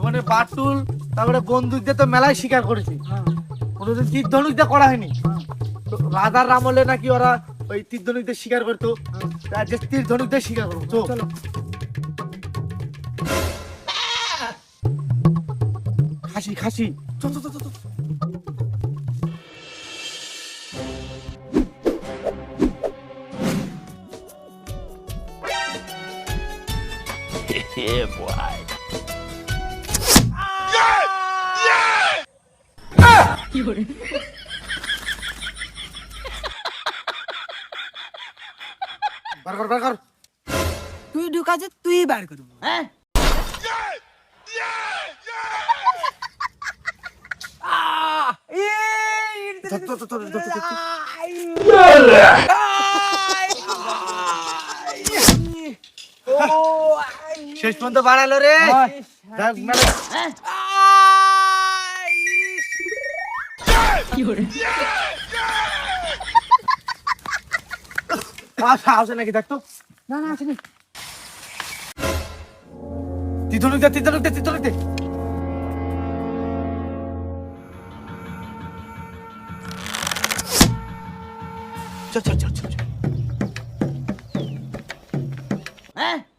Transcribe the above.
জীবনে বাটুল তারপরে বন্দুক দিয়ে তো মেলায় শিকার করেছি। কোনোদিন তীর ধনুক দিয়ে করা হয়নি। রাজার আমলে নাকি ওরা ওই তীর ধনুক দিয়ে শিকার করতো। যে তীর ধনুক দিয়ে শিকার করতো। চলো। খাসি খাসি। চল চল চল চল, চল বার কর বার কর। তুই ঢুকাছে তুই বার করব। হ্যাঁ! শেষ পর্যন্ত বাড়ালো রে। আসে আসে নাকি? দেখতো না না আসেনি ধনুক দে ধনুক দে তীর ধনুক দে চল চল চল চল। হ্যাঁ?